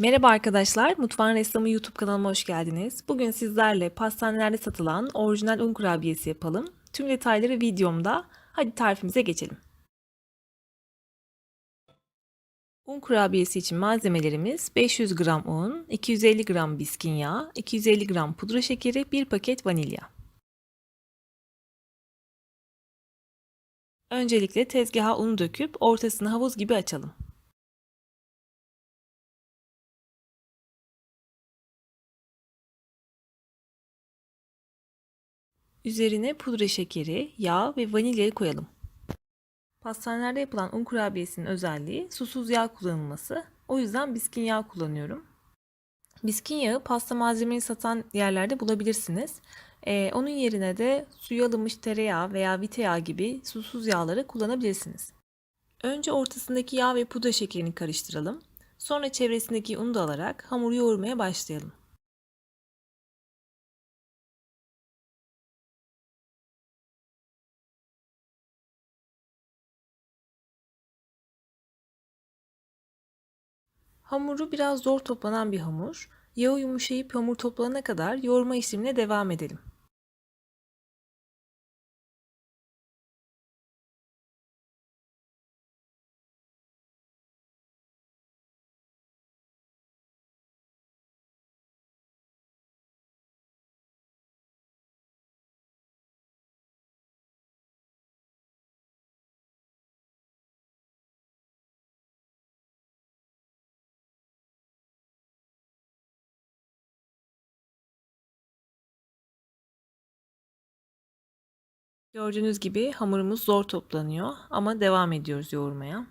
Merhaba arkadaşlar, Mutfağın Ressamı YouTube kanalıma hoş geldiniz. Bugün sizlerle pastanelerde satılan orijinal un kurabiyesi yapalım. Tüm detayları videomda. Hadi tarifimize geçelim. Un kurabiyesi için malzemelerimiz 500 gram un, 250 gram biskin yağı, 250 gram pudra şekeri, 1 paket vanilya. Öncelikle tezgaha unu döküp ortasını havuz gibi açalım. Üzerine pudra şekeri, yağ ve vanilyayı koyalım. Pastanelerde yapılan un kurabiyesinin özelliği susuz yağ kullanılması. O yüzden biskin yağı kullanıyorum. Biskin yağı pasta malzemeyi satan yerlerde bulabilirsiniz. Ee, onun yerine de suya alınmış tereyağı veya viteyağı gibi susuz yağları kullanabilirsiniz. Önce ortasındaki yağ ve pudra şekerini karıştıralım. Sonra çevresindeki unu da alarak hamuru yoğurmaya başlayalım. Hamuru biraz zor toplanan bir hamur. Yağı yumuşayıp hamur toplanana kadar yoğurma işlemine devam edelim. Gördüğünüz gibi hamurumuz zor toplanıyor ama devam ediyoruz yoğurmaya.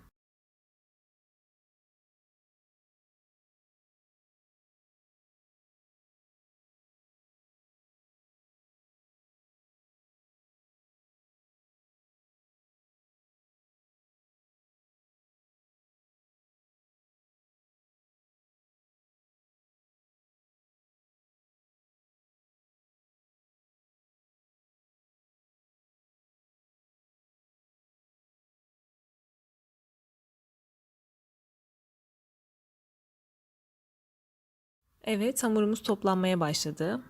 Evet, hamurumuz toplanmaya başladı.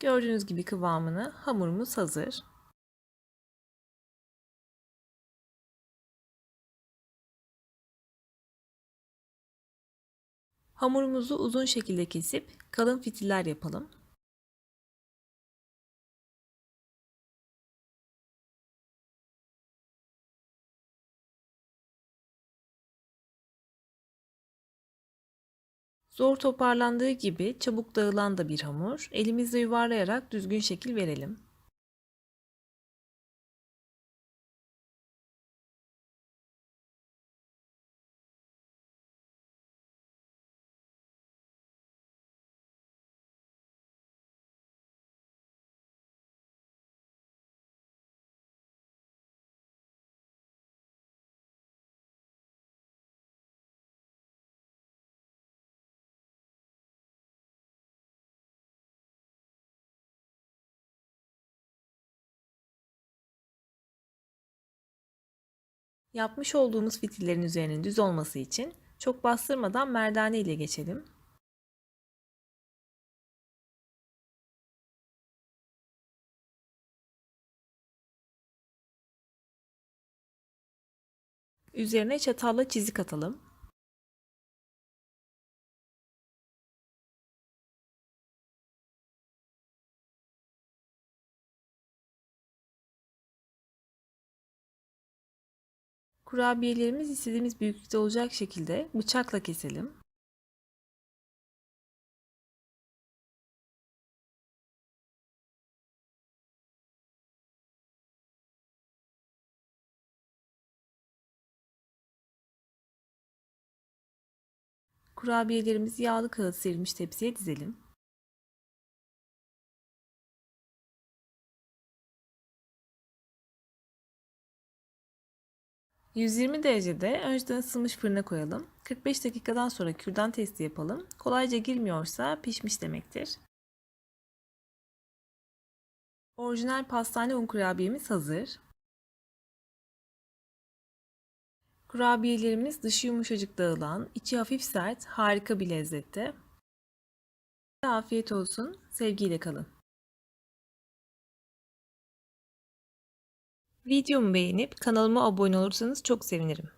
Gördüğünüz gibi kıvamını hamurumuz hazır. Hamurumuzu uzun şekilde kesip kalın fitiller yapalım. Zor toparlandığı gibi çabuk dağılan da bir hamur. Elimizle yuvarlayarak düzgün şekil verelim. Yapmış olduğumuz fitillerin üzerinin düz olması için çok bastırmadan merdane ile geçelim. Üzerine çatalla çizik atalım. Kurabiyelerimiz istediğimiz büyüklükte olacak şekilde bıçakla keselim. Kurabiyelerimizi yağlı kağıt serilmiş tepsiye dizelim. 120 derecede önceden ısınmış fırına koyalım. 45 dakikadan sonra kürdan testi yapalım. Kolayca girmiyorsa pişmiş demektir. Orijinal pastane un kurabiyemiz hazır. Kurabiyelerimiz dışı yumuşacık dağılan, içi hafif sert, harika bir lezzette. Afiyet olsun, sevgiyle kalın. Videomu beğenip kanalıma abone olursanız çok sevinirim.